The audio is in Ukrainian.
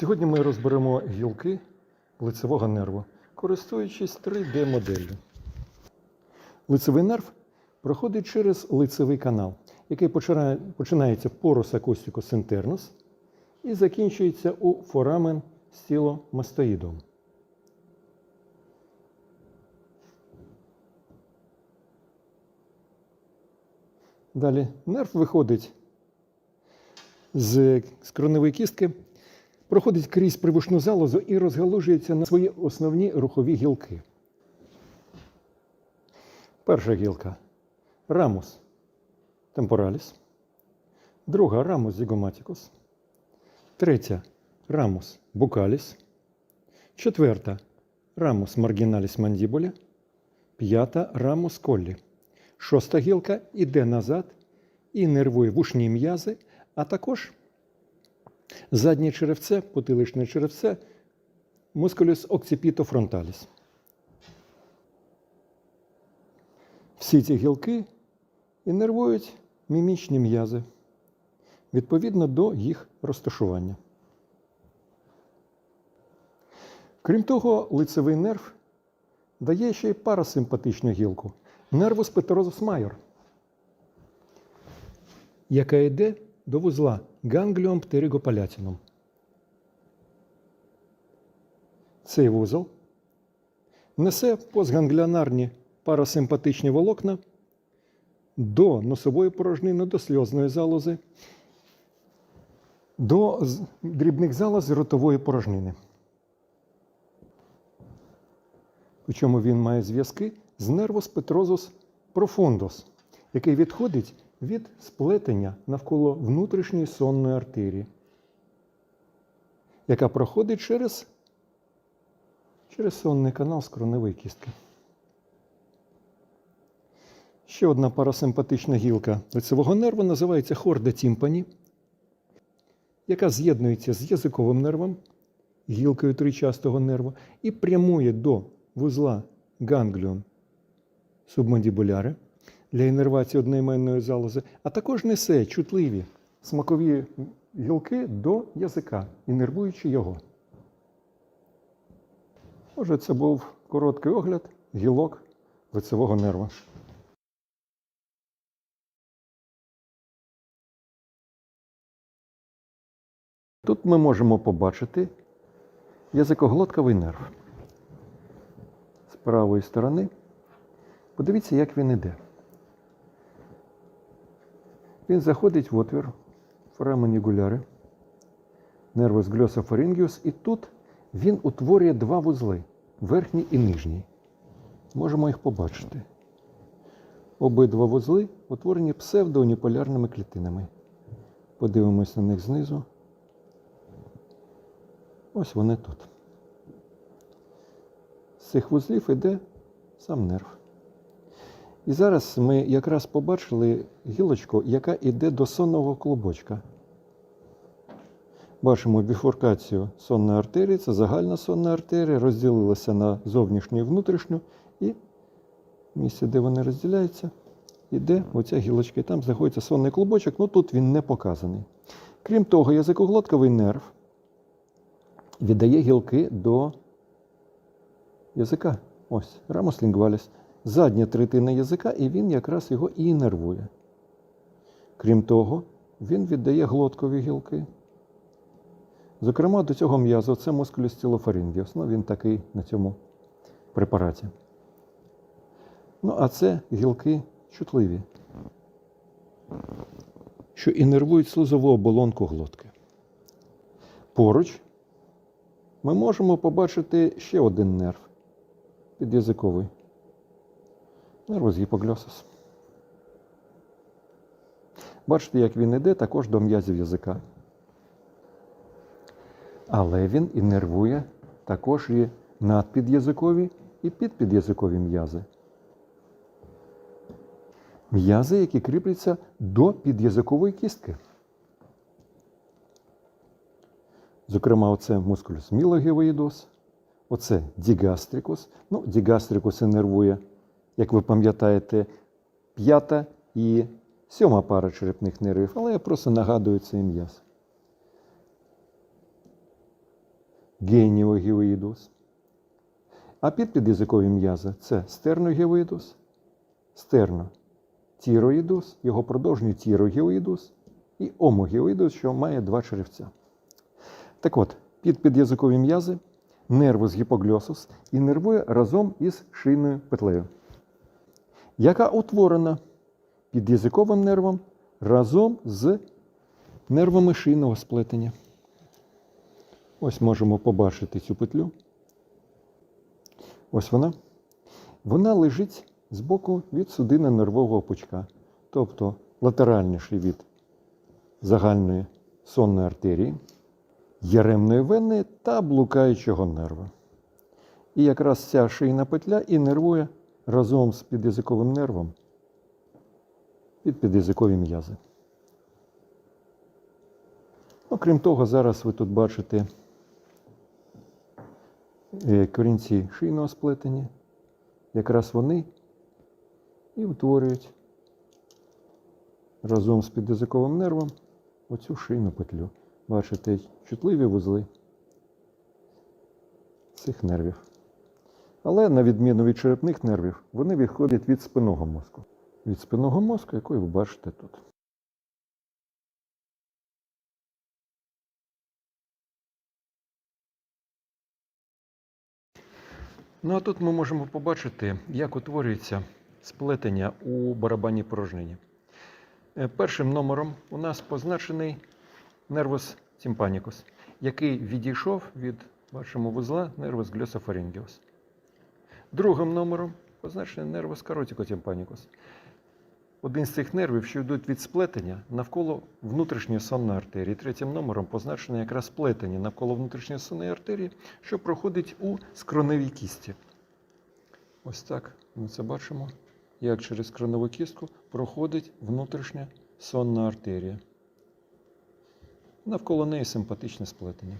Сьогодні ми розберемо гілки лицевого нерву, користуючись 3D-моделлю. Лицевий нерв проходить через лицевий канал, який починає- починається порус акустикус інтернус і закінчується у форамен стіломастоїдом. Далі нерв виходить з скроневої кістки, проходить крізь привушну залозу і розгалужується на свої основні рухові гілки. Перша гілка рамус темпораліс, друга рамус зігоматікус, третя рамус букаліс, четверта рамус маргіналіс мандібуля, п'ята рамус коллі. Шоста гілка йде назад і нервує вушні м'язи, а також заднє черевце, потиличне черевце, мускулюс окципітофронталіс. Всі ці гілки іннервують мімічні м'язи відповідно до їх розташування. Крім того, лицевий нерв дає ще й парасимпатичну гілку нервус петерозус майор, яка йде до вузла гангліом птеригопалятінум. Цей вузол несе постгангліонарні парасимпатичні волокна до носової порожнини, до сльозної залози, до дрібних залоз ротової порожнини. Причому він має зв'язки з нервус петрозус профундус, який відходить від сплетення навколо внутрішньої сонної артерії, яка проходить через, через сонний канал скроневої кістки. Ще одна парасимпатична гілка лицевого нерву називається хорда тімпані, яка з'єднується з язиковим нервом, гілкою тричастого нерву, і прямує до вузла гангліон субмандібуляри для іннервації одноіменної залози, а також несе чутливі смакові гілки до язика, іннервуючи його. Отже, це був короткий огляд гілок лицевого нерва. Тут ми можемо побачити язикоглотковий нерв. З правої сторони Подивіться, як він іде. Він заходить в отвір фораманігуляри, нервус гльософарингіус, і тут він утворює два вузли верхній і нижній. Можемо їх побачити. Обидва вузли утворені псевдоуніполярними клітинами. Подивимось на них знизу. Ось вони тут. З цих вузлів йде сам нерв. І зараз ми якраз побачили гілочку, яка йде до сонного клубочка. Бачимо біфуркацію сонної артерії, це загальна сонна артерія, розділилася на зовнішню і внутрішню, і в місці, де вони розділяються, йде оця гілочка. І там знаходиться сонний клубочок, ну тут він не показаний. Крім того, язикоглотковий нерв віддає гілки до язика. Ось, рамус лінгваліс задня третина язика, і він якраз його і інервує. Крім того, він віддає глоткові гілки. Зокрема, до цього м'язу це мускулюс стілофарингіус. Ну, він такий на цьому препараті. Ну, а це гілки чутливі, що інервують слизову оболонку глотки. Поруч ми можемо побачити ще один нерв підязиковий. Нервус гіпогльосис. Бачите, як він іде також до м'язів язика. Але він інервує також і надпідязикові і підпідязикові м'язи. М'язи, які кріпляться до підязикової кістки. Зокрема, оце мускулюс мілогевоїдос, оце дігастрикус. Ну, дігастрикус інервує як ви пам'ятаєте, п'ята і сьома пара черепних нервів, але я просто нагадую цей м'яз. геніогіоїдус. А підпідязикові м'язи це стерногіоїдус, стернотіроїдус, його продовжний тірогіоїдус і омогіоїдус, що має два черевця. Так от, підпідязикові м'язи, нервус гіпогльосус і нервує разом із шийною петлею, яка утворена під'язиковим нервом разом з нервами шийного сплетення. Ось можемо побачити цю петлю. Ось вона. Вона лежить збоку від судини нервового пучка, тобто латеральніше від загальної сонної артерії, яремної вени та блукаючого нерва. І якраз ця шийна петля і нервує разом з підязиковим нервом під підязикові м'язи. Окрім того, зараз ви тут бачите е, корінці шийного сплетення. Якраз вони і утворюють разом з підязиковим нервом оцю шийну петлю. Бачите чутливі вузли цих нервів. Але на відміну від черепних нервів, вони відходять від спинного мозку. Від спинного мозку, який ви бачите тут. Ну а тут ми можемо побачити, як утворюється сплетення у барабанній порожнині. Е, Першим номером у нас позначений нервус тімпанікус, який відійшов від бачимо вузла нервус гльософарингіус. Другим номером позначений нервус каротикотімпанікус. Один з цих нервів, що йдуть від сплетення навколо внутрішньої сонної артерії. Третім номером позначене якраз сплетення навколо внутрішньої сонної артерії, що проходить у скроневій кісті. Ось так ми це бачимо, як через скроневу кістку проходить внутрішня сонна артерія. Навколо неї симпатичне сплетення.